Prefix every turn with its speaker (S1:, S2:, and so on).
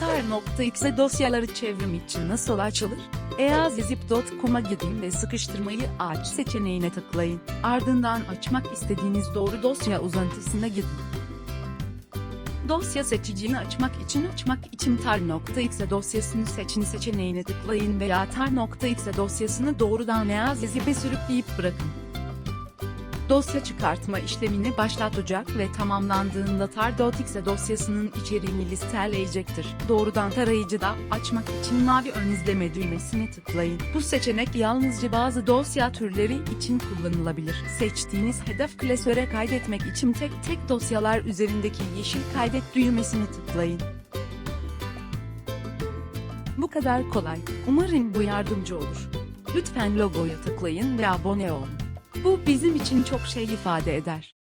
S1: Tar.x'e dosyaları çevrim için nasıl açılır? eazizip.com'a gidin ve sıkıştırmayı aç seçeneğine tıklayın. Ardından açmak istediğiniz doğru dosya uzantısına gidin. Dosya seçicini açmak için açmak için tar.exe dosyasını seçin seçeneğine tıklayın veya tar.exe dosyasını doğrudan eazizip'e sürükleyip bırakın. Dosya çıkartma işlemini başlatacak ve tamamlandığında tar.exe dosyasının içeriğini listeleyecektir. Doğrudan tarayıcıda açmak için mavi ön izleme düğmesine tıklayın. Bu seçenek yalnızca bazı dosya türleri için kullanılabilir. Seçtiğiniz hedef klasöre kaydetmek için tek tek dosyalar üzerindeki yeşil kaydet düğmesine tıklayın. Bu kadar kolay. Umarım bu yardımcı olur. Lütfen logoya tıklayın ve abone olun. Bu bizim için çok şey ifade eder.